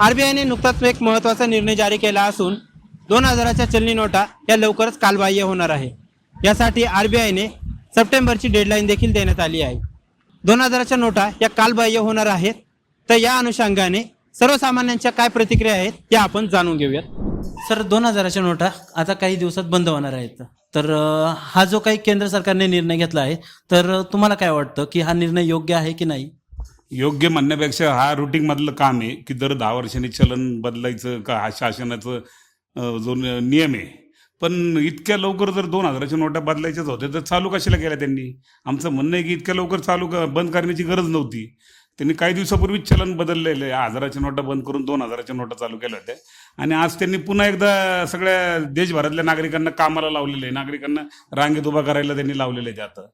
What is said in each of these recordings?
आरबीआयने नुकताच एक महत्त्वाचा निर्णय जारी केला असून दोन हजाराच्या चलनी नोटा या लवकरच कालबाह्य होणार आहे. यासाठी आरबीआयने सप्टेंबरची डेडलाईन देखील देण्यात आली आहे. दोन हजाराच्या नोटा या कालबाह्य होणार आहेत. तर या अनुषंगाने सर्वसामान्यांच्या काय प्रतिक्रिया आहेत त्या आपण जाणून घेऊयात. सर दोन हजाराच्या नोटा आता काही दिवसात बंद होणार आहेत. तर हा जो काही केंद्र सरकारने निर्णय घेतला आहे तर तुम्हाला काय वाटतं की हा निर्णय योग्य आहे की नाही? योग्य म्हणण्यापेक्षा हा रुटीन मधलं काम आहे की दर दहा वर्षांनी चलन बदलायचं का हा शासनाचं जो न- नियम आहे. पण इतक्या लवकर जर दोन हजाराच्या नोटा बदलायच्याच होत्या तर चालू कशाला केल्या त्यांनी? आमचं म्हणणं आहे की इतक्या लवकर चालू बंद करण्याची गरज नव्हती. त्यांनी काही दिवसापूर्वीच चलन बदललेलं आहे. हजाराच्या नोटा बंद करून दोन हजाराच्या नोटा चालू केल्या होत्या. आणि आज त्यांनी पुन्हा एकदा सगळ्या देशभरातल्या नागरिकांना कामाला लावलेलं आहे. नागरिकांना रांगेत उभा करायला त्यांनी लावलेलं आहे ते आता.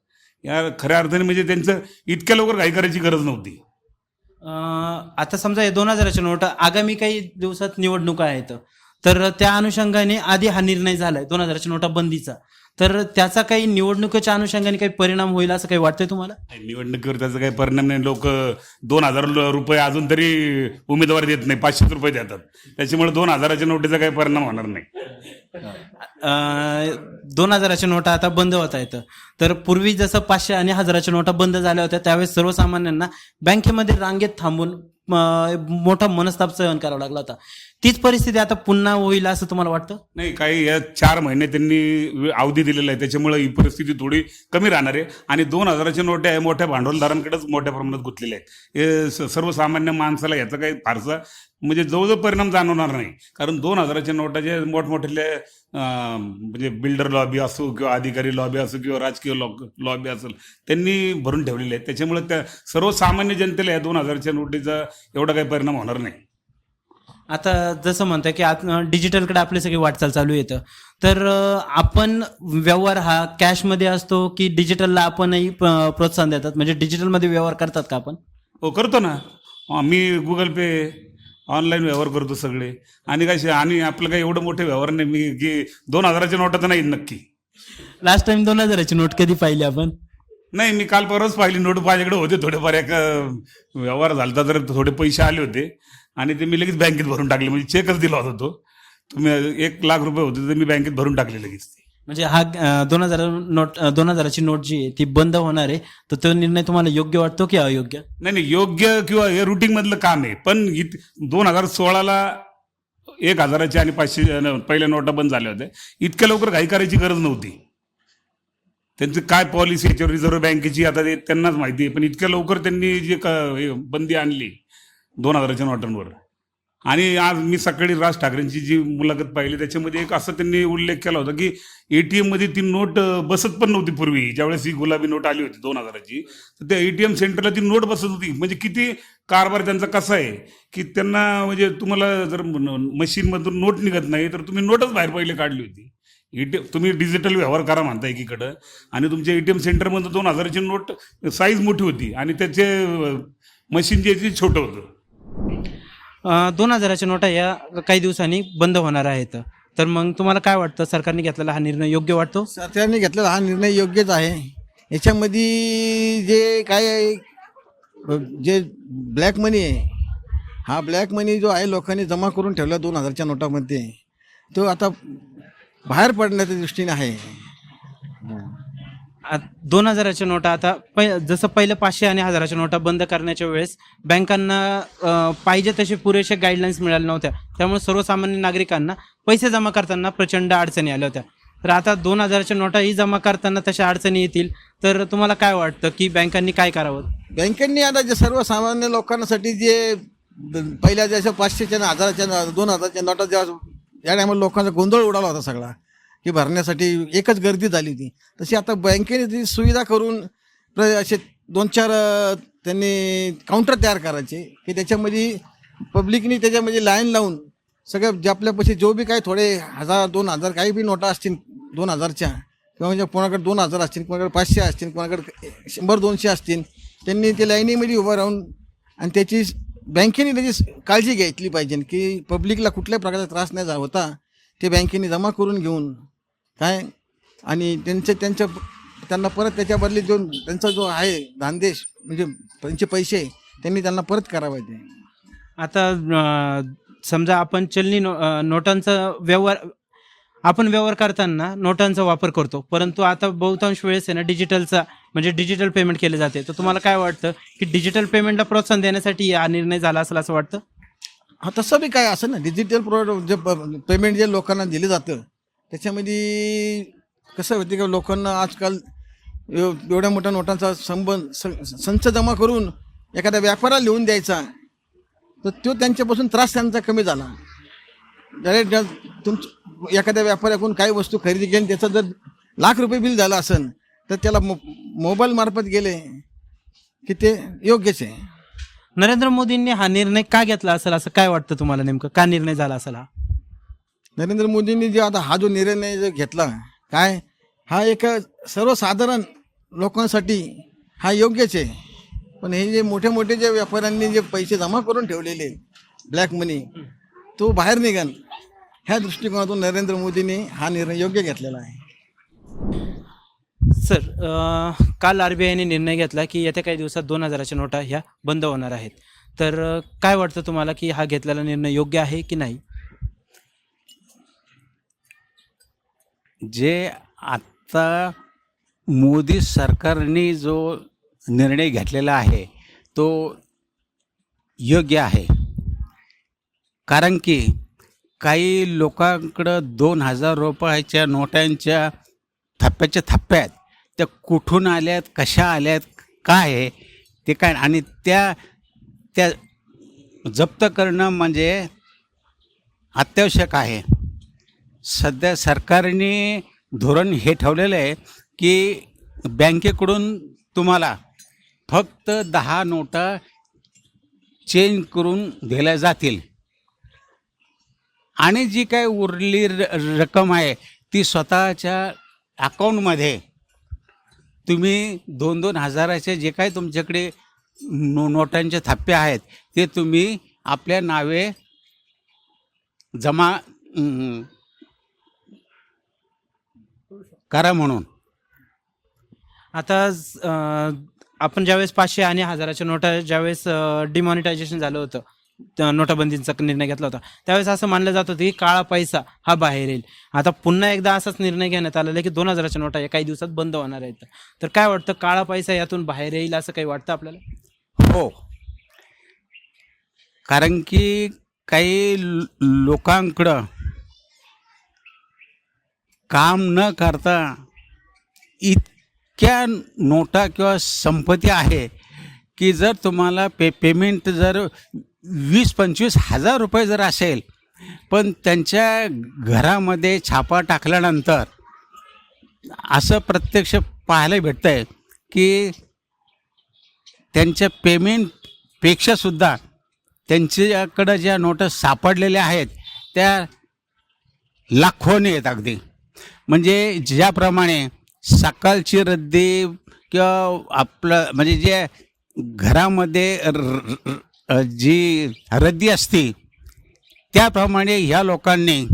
या खऱ्या अर्थाने म्हणजे त्यांचं इतक्या लवकर घाई करायची गरज नव्हती. आता समजा हे दोन हजाराच्या नोट आगामी काही दिवसात निवडणुका आहेत तर त्या अनुषंगाने आधी हा निर्णय झालाय दोन हजाराच्या नोटा बंदीचा. तर त्याचा काही निवडणुकीच्या अनुषंगाने काही परिणाम होईल असं काही वाटतंय तुम्हाला? निवडणुकीवर त्याचा काही परिणाम नाही. लोक दोन हजार रुपये अजून तरी उमेदवार देत नाही पाचशेच रुपये देतात. त्याच्यामुळे दोन हजाराच्या नोटीचा काही परिणाम होणार नाही. दोन हजाराच्या नोटा आता बंद होत आहेत. तर पूर्वी जसं पाचशे आणि हजाराच्या नोटा बंद झाल्या होत्या त्यावेळेस सर्वसामान्यांना बँकेमध्ये रांगेत थांबून मोठा मनस्ताप सहन करावा लागला होता. तीच परिस्थिती आता पुन्हा होईल असं तुम्हाला वाटतं? नाही काही या चार महिने त्यांनी अवधी दिलेला आहे. त्याच्यामुळे ही परिस्थिती थोडी कमी राहणार आहे. आणि दोन हजाराच्या नोट्या मोठ्या भांडवलदारांकडेच मोठ्या प्रमाणात गुंतलेल्या आहेत. सर्वसामान्य माणसाला याचा काही फारसा म्हणजे जवळजवळ परिणाम जाणवणार नाही. कारण दोन हजाराच्या नोटा जे मोठमोठ्या अं, म्हणजे बिल्डर लॉबी असो किंवा अधिकारी लॉबी असो किंवा राजकीय लॉबी असेल त्यांनी भरून ठेवलेले आहेत. त्याच्यामुळे त्या सर्वसामान्य जनतेला या दोन हजारच्या नोटीचा एवढा काही परिणाम होणार नाही. आता जसं म्हणतं की आत डिजिटलकडे आपली सगळी वाटचाल चालू येतं तर आपण व्यवहार हा कॅशमध्ये असतो की डिजिटलला आपणही प्रोत्साहन देतात? म्हणजे डिजिटलमध्ये व्यवहार करतात का आपण? हो करतो ना. मी गुगल पे ऑनलाईन व्यवहार करतो सगळे. आणि काय आणि आपलं काही एवढं मोठे व्यवहार नाही मी की दोन हजाराच्या नोटा तर नाही नक्की. लास्ट टाइम दोन हजाराची नोट कधी पाहिली आपण? नाही मी काल परवाच पाहिली नोट माझ्याकडे होते थोडेफार. एक व्यवहार झालता तर थोडे पैसे आले होते. आणि ते मी लगेच बँकेत भरून टाकले. म्हणजे चेकच दिला होता तो. तुम्ही एक लाख रुपये होते तर मी बँकेत भरून टाकले लगेच ते. म्हणजे हा दोन हजार नोट दोन हजाराची नोट जी आहे ती बंद होणार आहे. तर तो निर्णय तुम्हाला योग्य वाटतो की अयोग्य? नाही नाही योग्य किंवा हे रुटीन मधलं काम आहे. पण दोन हजार सोळाला एक हजाराचे आणि पाचशे पहिल्या नोटा बंद झाल्या होत्या. इतक्या लवकर घाई करायची गरज नव्हती. त्यांची काय पॉलिसी याच्यावर रिझर्व्ह बँकेची आता ते त्यांनाच माहिती आहे. पण इतक्या लवकर त्यांनी जे बंदी आणली दोन हजाराच्या नोटांवर. आणि आज मी सकाळी राज ठाकरेंची जी मुलाखत पाहिली त्याच्यामध्ये एक असं त्यांनी उल्लेख केला होता की एटीएममध्ये ती नोट बसत पण नव्हती पूर्वी. ज्यावेळेस ही गुलाबी नोट आली होती दोन हजाराची तर त्या एटीएम सेंटरला ती नोट बसत होती. म्हणजे किती कारभार त्यांचा कसा आहे? की त्यांना म्हणजे तुम्हाला जर मशीनमधून नोट निघत नाही तर तुम्ही नोटच बाहेर पहिले काढली होती. एटीएम तुम्ही डिजिटल व्यवहार करा म्हणता एकीकडं. आणि तुमच्या एटीएम सेंटरमध्ये दोन हजाराची नोट साईज मोठी होती. आणि त्याचे मशीन जे ते छोटं होतं. दोन हजाराच्या नोटा या काही दिवसांनी बंद होणार आहेत. तर मग तुम्हाला काय वाटतं? सरकारने घेतलेला हा निर्णय योग्य वाटतो? सरकारने घेतलेला हा निर्णय योग्यच आहे. याच्यामध्ये जे काय आहे, जे ब्लॅक मनी आहे हा ब्लॅक मनी जो आहे लोकांनी जमा करून ठेवला दोन हजारच्या नोटामध्ये. तो आता बाहेर पडण्याच्या दृष्टीने आहे. आ- दोन हजाराच्या नोटा आता पै जसं पहिलं पाचशे आणि हजाराच्या नोटा बंद करण्याच्या वेळेस बँकांना पाहिजे तसे पुरेसे गाईडलाईन्स मिळाल्या नव्हत्या. त्यामुळे सर्वसामान्य नागरिकांना पैसे जमा करताना प्रचंड अडचणी आल्या होत्या. तर आता दोन हजाराच्या नोटाही जमा करताना तशा अडचणी येतील. तर तुम्हाला काय वाटतं की बँकांनी काय करावं? बँकांनी आता जे सर्वसामान्य लोकांसाठी जे पहिल्या जसं पाचशेच्या आणि हजाराच्या दोन हजारच्या नोटा ज्या या टायमाला लोकांचा गोंधळ उडाला होता सगळा. की भरण्यासाठी एकच गर्दी झाली होती. तशी आता बँकेने ती सुविधा करून प्र असे दोन चार त्यांनी काउंटर तयार करायचे. की त्याच्यामध्ये पब्लिकनी त्याच्यामध्ये लाईन लावून सगळ्या जे आपल्यापाशी जो बी काही थोडे हजार दोन हजार काही बी नोटा असतील दोन हजारच्या किंवा म्हणजे कोणाकडे दोन हजार असतील कोणाकडे पाचशे असतील कोणाकडे शंभर दोनशे असतील त्यांनी ते लाईनीमध्ये उभं राहून आणि त्याची बँकेने त्याची काळजी घेतली पाहिजे की पब्लिकला कुठल्याही प्रकारचा त्रास नाही झाला होता. ते बँकेने जमा करून घेऊन काय? आणि त्यांचे त्यांच्या त्यांना परत त्याच्या बदली जो त्यांचा जो आहे धानदेश म्हणजे त्यांचे पैसे त्यांनी त्यांना परत करावे ते. आता समजा आपण चलनी नो नोटांचा व्यवहार आपण व्यवहार करताना नोटांचा वापर करतो. परंतु आता बहुतांश वेळेस आहे ना डिजिटलचा म्हणजे डिजिटल पेमेंट केले जाते. तर तुम्हाला काय वाटतं की डिजिटल पेमेंटला प्रोत्साहन देण्यासाठी हा निर्णय झाला असेल असं वाटतं? हा तसं बी काय असं ना डिजिटल प्रोडक्ट जे पेमेंट जे लोकांना दिलं जातं त्याच्यामध्ये कसं होते की लोकांना आजकाल एव- एवढ्या मोठ्या नोटांचा संबंध सं संच जमा करून एखाद्या व्यापाराला लिहून द्यायचा तर तो त्यांच्यापासून त्रास त्यांचा कमी झाला. डायरेक्ट तुमचं एखाद्या व्यापाऱ्याकडून काही वस्तू खरेदी केली त्याचं जर लाख रुपये बिल झालं असेल तर त्याला मो मोबाईल मार्फत गेले की ते योग्यच आहे. नरेंद्र मोदींनी हा निर्णय का घेतला असेल? असं काय वाटतं तुम्हाला नेमकं? का निर्णय झाला असेल हा? नरेंद्र मोदींनी जे आता हा जो निर्णय जो घेतला काय? हा एक सर्वसाधारण लोकांसाठी हा योग्यच आहे. पण हे जे मोठे मोठे जे व्यापाऱ्यांनी जे पैसे जमा करून ठेवलेले ब्लॅक मनी तो बाहेर निघाल. ह्या दृष्टिकोनातून नरेंद्र मोदींनी हा निर्णय योग्य घेतलेला आहे. सर काल आर बी आयने निर्णय घेतला की येत्या काही दिवसात दोन हजाराच्या नोटा ह्या बंद होणार आहेत. तर काय वाटतं तुम्हाला की हा घेतलेला निर्णय योग्य आहे की नाही? जे आत्ता मोदी सरकारने जो निर्णय घेतलेला आहे तो योग्य आहे. कारण की काही लोकांकडं दोन हजार रुपयाच्या नोटांच्या थप्प्याच्या थप्प्यात आहेत त्या कुठून आल्यात कशा आल्यात काय आहे ते काय आणि त्या त्या जप्त करणं म्हणजे अत्यावश्यक आहे. सध्या सरकारने धोरण हे ठेवलेलं आहे की बँकेकडून तुम्हाला फक्त दहा नोटा चेंज करून दिल्या जातील. आणि जी काय उरली र रक्कम आहे ती स्वतःच्या अकाऊंटमध्ये तुम्ही दोन दोन हजाराचे जे काही तुमच्याकडे नो नोटांचे थाप्पे आहेत ते तुम्ही आपल्या नावे जमा करा म्हणून. आता अं, आपण ज्यावेळेस पाचशे आणि हजाराच्या नोटा ज्यावेळेस डिमॉनिटायझेशन झालं होतं नोटाबंदीचा निर्णय घेतला होता. त्यावेळेस असं मानलं जात होतं की काळा पैसा हा बाहेर येईल. आता पुन्हा एकदा असाच निर्णय घेण्यात आलेला आहे की दोन हजाराच्या नोटा या काही दिवसात बंद होणार आहेत. तर काय वाटतं काळा पैसा यातून बाहेर येईल असं काही वाटतं आपल्याला? हो. कारण की काही लोकांकडं काम न करता इतक्या नोटा किंवा संपत्ती आहे की जर तुम्हाला पे पेमेंट जर वीस पंचवीस हजार रुपये जर असेल पण त्यांच्या घरामध्ये छापा टाकल्यानंतर असं प्रत्यक्ष पाहायला भेटतं आहे की त्यांच्या पेमेंटपेक्षासुद्धा त्यांच्याकडं ज्या नोटा सापडलेल्या आहेत त्या लाखोने आहेत अगदी. म्हणजे ज्याप्रमाणे सकाळची रद्दी किंवा आपलं म्हणजे जे घरामध्ये र- जी रद्दी असते त्याप्रमाणे ह्या लोकांनी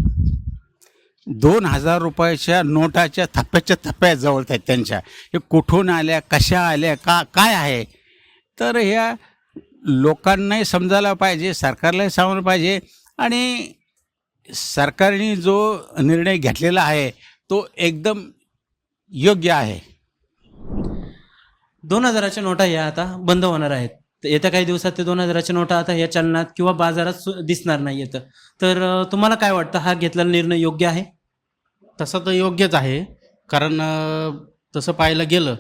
दोन हजार रुपयाच्या नोटाच्या थप्प्याच्या थप्प्या जवळत आहेत त्यांच्या. हे कुठून आल्या कशा आल्या का काय आहे? तर ह्या लोकांनाही समजायला पाहिजे सरकारलाही सांगायला पाहिजे आणि सरकारने जो निर्णय घेतलेला आहे तो एकदम योग्य आहे. दोन हजाराच्या नोटा या आता बंद होणार आहेत. तर येत्या काही दिवसात ते दोन हजाराच्या नोटा आता या चलनात किंवा बाजारात दिसणार नाही येतं. तर तुम्हाला काय वाटतं? हा घेतलेला निर्णय योग्य आहे? तसं तर योग्यच आहे. कारण तसं पाहायला गेलं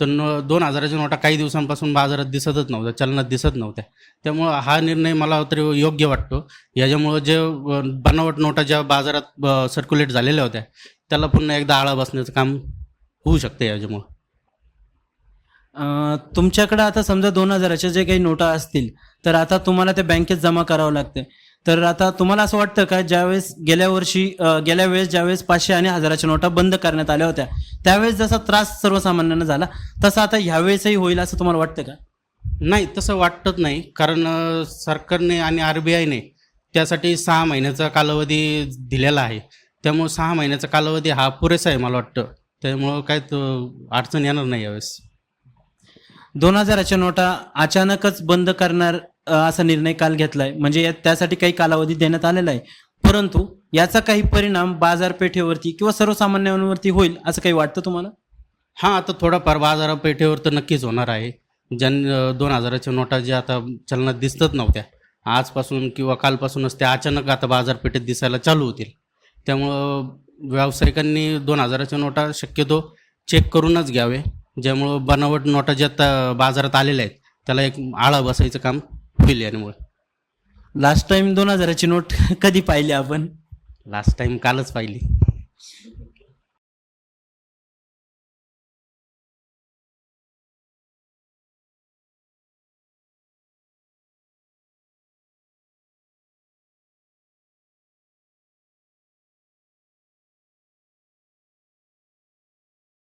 तर न दोन हजाराच्या नोटा काही दिवसांपासून बाजारात दिसतच नव्हत्या चलनात दिसत नव्हत्या. त्यामुळं हा निर्णय मला तरी योग्य वाटतो. याच्यामुळं जे बनावट नोटा ज्या बाजारात सर्क्युलेट झालेल्या होत्या त्याला पुन्हा एकदा आळा बसण्याचं काम होऊ शकते याच्यामुळं. तुमच्याकडे आता समजा दोन हजाराच्या जे काही नोटा असतील तर आता तुम्हाला ते बँकेत जमा करावं लागते. तर आता तुम्हाला असं वाटतं का ज्यावेळेस गेल्या वर्षी गेल्या वेळेस ज्यावेळेस पाचशे आणि हजाराच्या नोटा बंद करण्यात आल्या होत्या त्यावेळेस जसा त्रास सर्वसामान्यांना झाला तसा आता ह्यावेळेसही होईल असं तुम्हाला वाटतं का? नाही तसं वाटत नाही कारण सरकारने आणि आर बी आयने त्यासाठी सहा महिन्याचा कालावधी दिलेला आहे. त्यामुळं सहा महिन्याचा कालावधी हा पुरेसा आहे मला वाटतं. त्यामुळं काय तो अडचण येणार नाही यावेळेस. दोन हजाराच्या नोटा अचानकच बंद करणार असा निर्णय काल घेतलाय. म्हणजे या- त्यासाठी काही कालावधी देण्यात आलेला आहे. परंतु याचा काही परिणाम बाजारपेठेवरती किंवा सर्वसामान्यांवरती होईल असं काही वाटतं तुम्हाला? हां आता थोडाफार बाजारपेठेवर तर नक्कीच होणार आहे. ज्यां दोन हजाराच्या नोटा ज्या आता चलनात दिसतच नव्हत्या. आजपासून किंवा कालपासूनच त्या अचानक आता बाजारपेठेत दिसायला चालू होतील. त्यामुळं व्यावसायिकांनी दोन हजाराच्या नोटा शक्यतो चेक करूनच घ्यावे. ज्यामुळं बनावट नोटा ज्या बाजारात आलेल्या आहेत त्याला एक आळा बसायचं काम होईल यामुळे. लास्ट टाइम दोन हजाराची नोट कधी पाहिली आपण? लास्ट टाइम कालच पाहिली.